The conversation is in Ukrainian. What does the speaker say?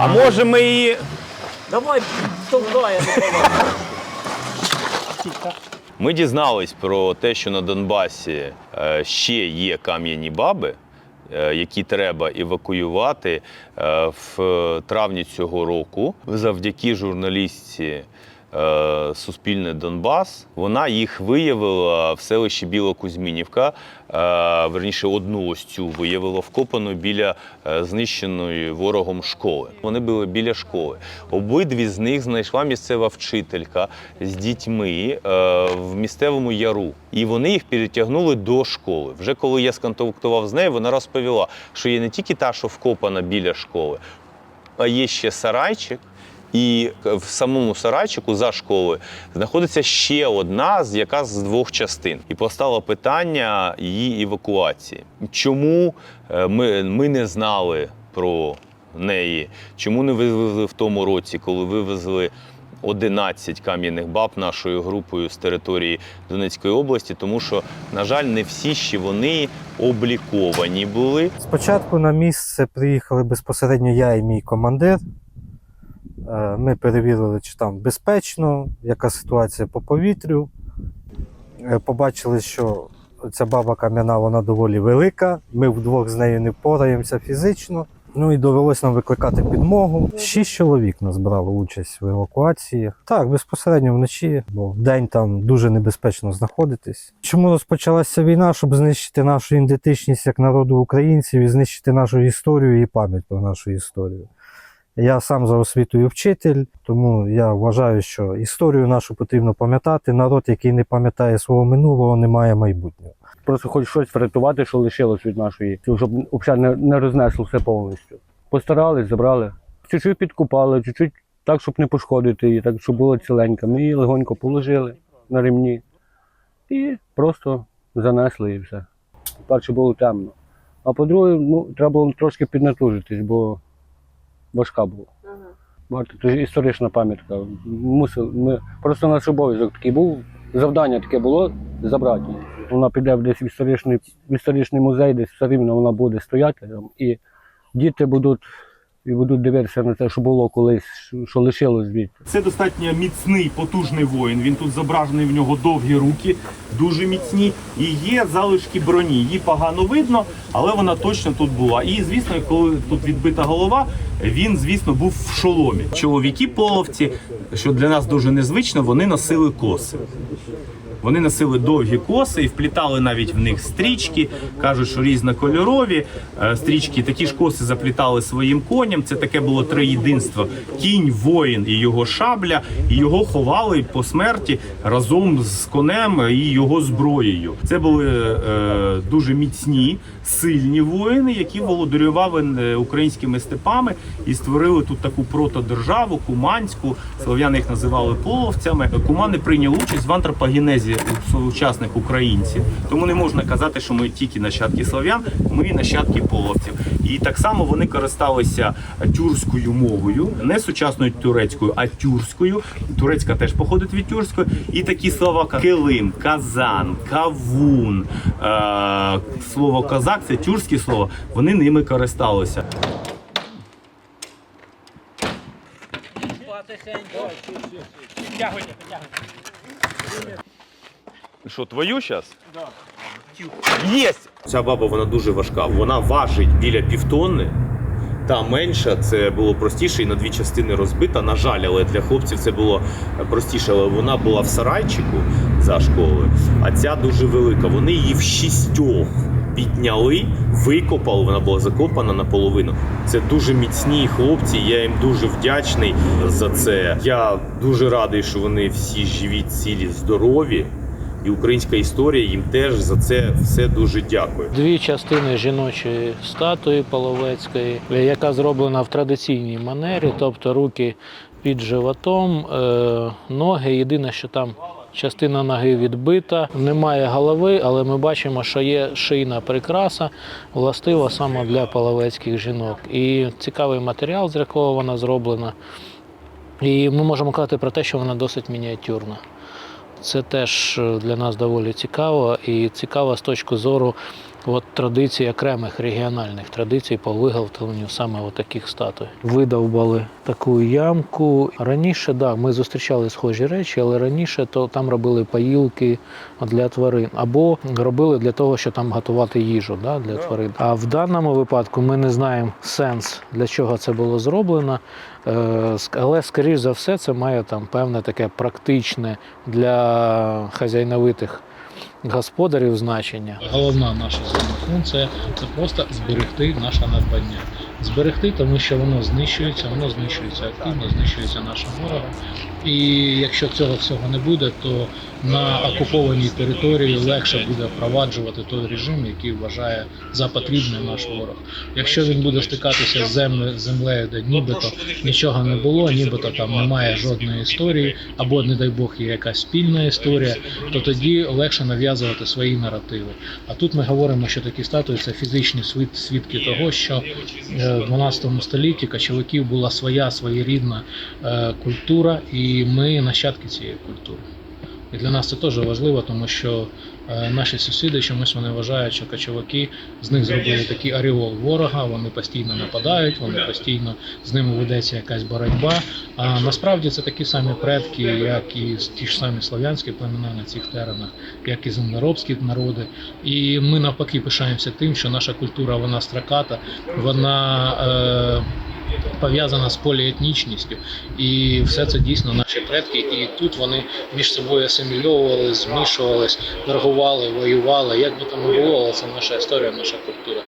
А може ми її. Давай, я. Ми дізнались про те, що на Донбасі е, ще є кам'яні баби, е, які треба евакуювати е, в травні цього року. Завдяки журналістці Суспільне Донбас. Вона їх виявила в селищі Білокузьмінівка. е, Верніше, одну ось цю виявила вкопану біля е, знищеної ворогом школи. Вони були біля школи. Обидві з них знайшла місцева вчителька з дітьми е, в місцевому яру. І вони їх перетягнули до школи. Вже коли я сконтактував з нею, вона розповіла, що є не тільки та, що вкопана біля школи, а є ще сарайчик. І в самому сарайчику за школою знаходиться ще одна, з яка з двох частин. І постало питання її евакуації. Чому е, ми, ми не знали про неї? Чому не вивезли в тому році, коли вивезли 11 кам'яних баб нашою групою з території Донецької області? Тому що, на жаль, не всі ще вони обліковані були. Спочатку на місце приїхали безпосередньо я і мій командир. Е, Ми перевірили, чи там безпечно, яка ситуація по повітрю. Е, Побачили, що ця баба кам'яна вона доволі велика. Ми вдвох з нею не впораємося фізично. Ну і довелося нам викликати підмогу. Шість чоловік нас брало участь в евакуації. Так, безпосередньо вночі, бо вдень там дуже небезпечно знаходитись. Чому розпочалася війна? Щоб знищити нашу ідентичність як народу українців і знищити нашу історію і пам'ять про нашу історію. Я сам за освітою вчитель, тому я вважаю, що історію нашу потрібно пам'ятати. Народ, який не пам'ятає свого минулого, не має майбутнього. Просто хоч щось врятувати, що лишилось від нашої, щоб взагалі не, не рознесло все повністю. Постарались, забрали. Чуть-чуть підкупали, чуть-чуть так, щоб не пошкодити її, так, щоб було ціленька. Ми її легонько положили на ремні і просто занесли і все. Перше було темно. А по-друге, ну, треба було трошки піднатужитись, бо важка була. Це історична пам'ятка. Мусив, ми, просто наш обов'язок такий був, завдання таке було забрати її. Вона піде в десь в історичний, в історичний музей, десь все рівно вона буде стояти там, і діти будуть, і будуть дивитися на те, що було колись, що- лишилось звідти. Це достатньо міцний, потужний воїн. Він тут зображений в нього довгі руки, дуже міцні. І є залишки броні. Її погано видно, але вона точно тут була. І звісно, коли тут відбита голова, він, звісно, був в шоломі. Чоловіки половці, що для нас дуже незвично, вони носили коси. Вони носили довгі коси і вплітали навіть в них стрічки. кажуть, що різнокольорові е, стрічки. Такі ж коси заплітали своїм коням. Це таке було триєдинство: кінь, воїн і його шабля, і його ховали по смерті разом з конем і його зброєю. Це були е, дуже міцні, сильні воїни, які володарювали е, українськими степами і створили тут таку протодержаву, куманську. Слов'яни їх називали половцями. Кумани прийняли участь в антропогенезі сучасних українців. Тому не можна казати, що ми тільки нащадки слов'ян, ми нащадки половців. І так само вони користалися тюркською мовою, не сучасною турецькою, а тюркською. Турецька теж походить від тюркської. І такі слова, як килим, казан, кавун, е- слово козак це тюркські слова. Вони ними користалися. Підтягуйте, підтягуйте. Що, твою зараз? Так. Єсть! Ця баба вона дуже важка. Вона важить біля півтонни. Та менша це було простіше і на дві частини розбита. На жаль, але для хлопців це було простіше. Але вона була в сарайчику за школою, а ця дуже велика. Вони її в шістьох підняли, викопали. Вона була закопана наполовину. Це дуже міцні хлопці. Я їм дуже вдячний за це. Я дуже радий, що вони всі живі, цілі, здорові. І українська історія їм теж за це все дуже дякую. Дві частини жіночої статуї Половецької, яка зроблена в традиційній манері, тобто руки під животом, е, ноги. Єдине, що там частина ноги відбита, немає голови, але ми бачимо, що є шийна прикраса, властива саме для половецьких жінок. І цікавий матеріал, з якого вона зроблена. І ми можемо казати про те, що вона досить мініатюрна. Це теж е, для нас доволі цікаво. І цікаво з точки зору от традицій, окремих регіональних традицій по виготовленню саме от таких статуй. Видовбали таку ямку. Раніше, да, ми зустрічали схожі речі, але раніше то там робили поїлки для тварин або робили для того, щоб там готувати їжу да, для тварин. А в даному випадку ми не знаємо сенс, для чого це було зроблено. Е, Але, скоріш за все, це має там певне таке практичне для хазяйновитих господарів значення. Головна наша функція це просто зберегти наше надбання. Зберегти, тому що воно знищується, воно знищується активно, знищується нашим ворогом. І якщо цього всього не буде, то на окупованій території легше буде впроваджувати той режим, який вважає за потрібне наш ворог. Якщо він буде стикатися з землею, де нібито нічого не було, нібито там немає жодної історії, або, не дай Бог, є якась спільна історія, то тоді легше нав'язувати свої наративи. А тут ми говоримо, що такі статуї це фізичні свідки того, що е, в 12 столітті кочовиків була своя своєрідна е, культура, і ми нащадки цієї культури. І для нас це теж важливо, тому що е, наші сусіди чомусь вони вважають, що кочовики з них зробили такий оріол ворога, вони постійно нападають, вони постійно з ними ведеться якась боротьба. А насправді це такі самі предки, як і ті ж самі слов'янські племена на цих теренах, як і землеробські народи. І ми навпаки пишаємося тим, що наша культура вона страката, вона. Е, Пов'язана з поліетнічністю, і все це дійсно наші предки. І тут вони між собою асимільовували, змішувались, торгували, воювали. Як би там не було, але це наша історія, наша культура.